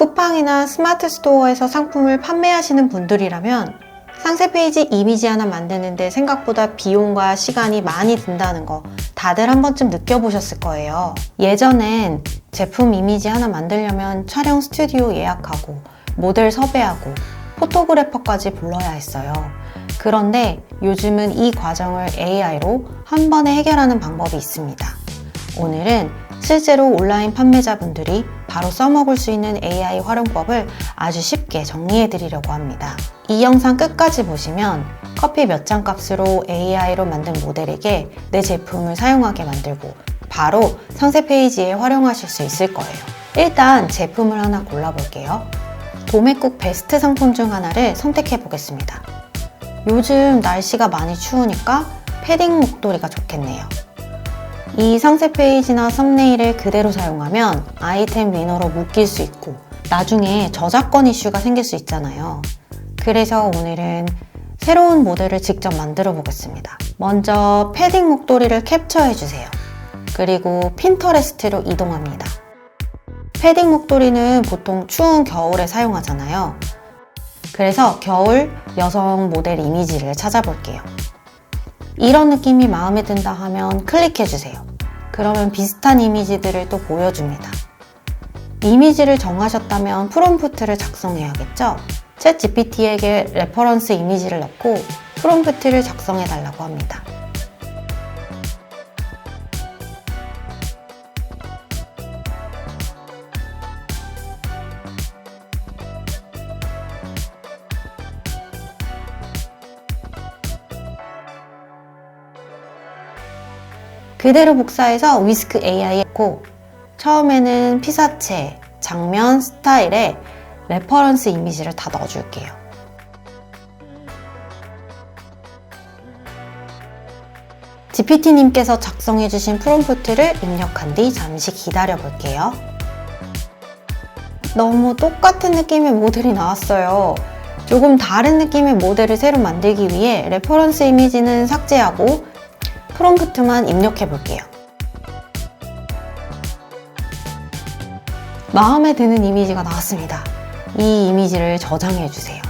쿠팡이나 스마트 스토어에서 상품을 판매하시는 분들이라면 상세 페이지 이미지 하나 만드는데 생각보다 비용과 시간이 많이 든다는 거 다들 한 번쯤 느껴보셨을 거예요. 예전엔 제품 이미지 하나 만들려면 촬영 스튜디오 예약하고 모델 섭외하고 포토그래퍼까지 불러야 했어요. 그런데 요즘은 이 과정을 AI로 한 번에 해결하는 방법이 있습니다. 오늘은 실제로 온라인 판매자분들이 바로 써먹을 수 있는 AI 활용법을 아주 쉽게 정리해 드리려고 합니다. 이 영상 끝까지 보시면 커피 몇 잔 값으로 AI로 만든 모델에게 내 제품을 사용하게 만들고 바로 상세 페이지에 활용하실 수 있을 거예요. 일단 제품을 하나 골라볼게요. 도매국 베스트 상품 중 하나를 선택해 보겠습니다. 요즘 날씨가 많이 추우니까 패딩 목도리가 좋겠네요. 이 상세 페이지나 썸네일을 그대로 사용하면 아이템 위너로 묶일 수 있고 나중에 저작권 이슈가 생길 수 있잖아요. 그래서 오늘은 새로운 모델을 직접 만들어 보겠습니다. 먼저 패딩 목도리를 캡처해 주세요. 그리고 핀터레스트로 이동합니다. 패딩 목도리는 보통 추운 겨울에 사용하잖아요. 그래서 겨울 여성 모델 이미지를 찾아볼게요. 이런 느낌이 마음에 든다 하면 클릭해 주세요. 그러면 비슷한 이미지들을 또 보여줍니다. 이미지를 정하셨다면 프롬프트를 작성해야겠죠? 챗 GPT에게 레퍼런스 이미지를 넣고 프롬프트를 작성해 달라고 합니다. 그대로 복사해서 위스크 AI에 넣고 처음에는 피사체, 장면, 스타일에 레퍼런스 이미지를 다 넣어줄게요. GPT님께서 작성해주신 프롬프트를 입력한 뒤 잠시 기다려 볼게요. 너무 똑같은 느낌의 모델이 나왔어요. 조금 다른 느낌의 모델을 새로 만들기 위해 레퍼런스 이미지는 삭제하고 프롬프트만 입력해 볼게요. 마음에 드는 이미지가 나왔습니다. 이 이미지를 저장해 주세요.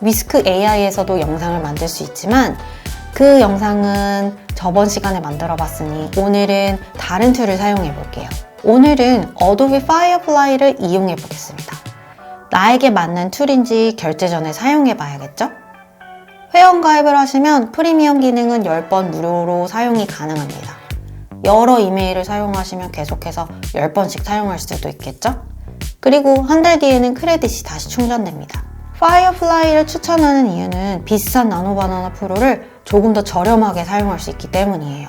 위스크 AI에서도 영상을 만들 수 있지만 그 영상은 저번 시간에 만들어 봤으니 오늘은 다른 툴을 사용해 볼게요. 오늘은 어도비 파이어플라이를 이용해 보겠습니다. 나에게 맞는 툴인지 결제 전에 사용해 봐야겠죠? 회원 가입을 하시면 프리미엄 기능은 10번 무료로 사용이 가능합니다. 여러 이메일을 사용하시면 계속해서 10번씩 사용할 수도 있겠죠? 그리고 한 달 뒤에는 크레딧이 다시 충전됩니다. 파이어플라이를 추천하는 이유는 비싼 나노바나나 프로를 조금 더 저렴하게 사용할 수 있기 때문이에요.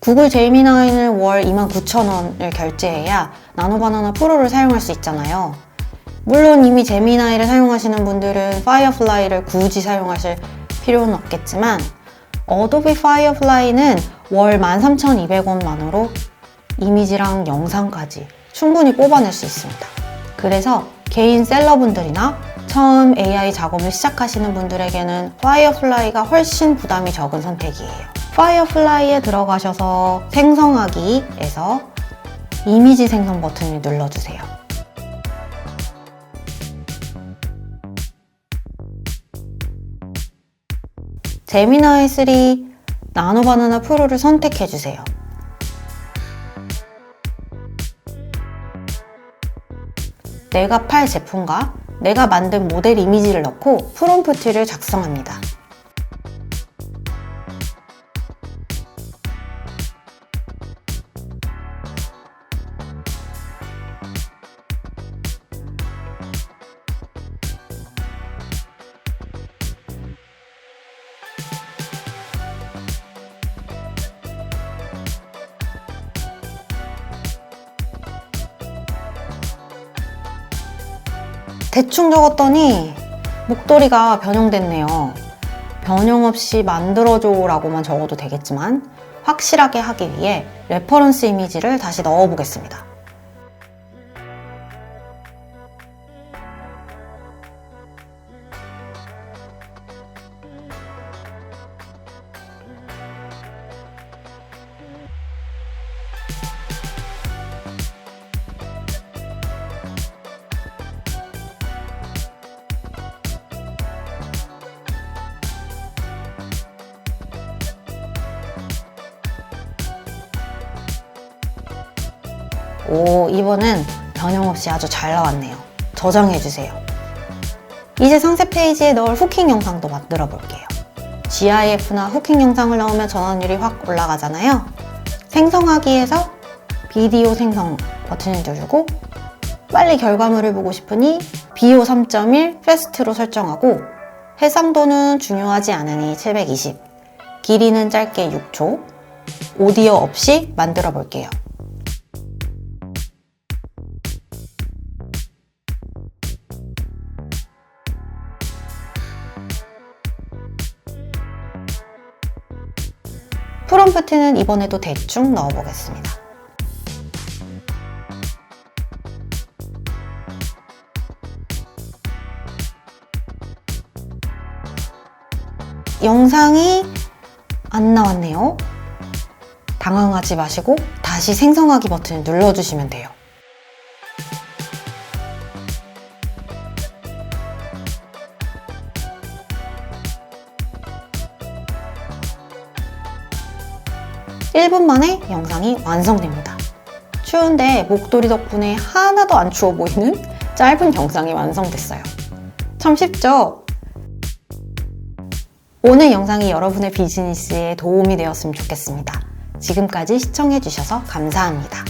구글 제이미나인을 월 29,000원을 결제해야 나노바나나 프로를 사용할 수 있잖아요. 물론 이미 제미나이를 사용하시는 분들은 파이어플라이를 굳이 사용하실 필요는 없겠지만 어도비 파이어플라이는 월 13,200원만으로 이미지랑 영상까지 충분히 뽑아낼 수 있습니다. 그래서 개인 셀러분들이나 처음 AI 작업을 시작하시는 분들에게는 파이어플라이가 훨씬 부담이 적은 선택이에요. 파이어플라이에 들어가셔서 생성하기에서 이미지 생성 버튼을 눌러주세요. 제미나이 3 나노바나나 프로를 선택해 주세요. 내가 팔 제품과 내가 만든 모델 이미지를 넣고 프롬프트를 작성합니다. 대충 적었더니 목도리가 변형됐네요. 변형 없이 만들어줘 라고만 적어도 되겠지만 확실하게 하기 위해 레퍼런스 이미지를 다시 넣어 보겠습니다. 오, 이번은 변형없이 아주 잘 나왔네요. 저장해주세요. 이제 상세 페이지에 넣을 후킹 영상도 만들어 볼게요. GIF나 후킹 영상을 넣으면 전환율이 확 올라가잖아요. 생성하기에서 비디오 생성 버튼을 누르고 빨리 결과물을 보고 싶으니 BO 3.1 패스트로 설정하고 해상도는 중요하지 않으니 720 길이는 짧게 6초 오디오 없이 만들어 볼게요. 프롬프트는 이번에도 대충 넣어보겠습니다. 영상이 안 나왔네요. 당황하지 마시고 다시 생성하기 버튼을 눌러주시면 돼요. (1분) 만에 영상이 완성됩니다. 추운데 목도리 덕분에 하나도 안 추워 보이는 짧은 영상이 완성됐어요. 참 쉽죠? 오늘 영상이 여러분의 비즈니스에 도움이 되었으면 좋겠습니다. 지금까지 시청해주셔서 감사합니다.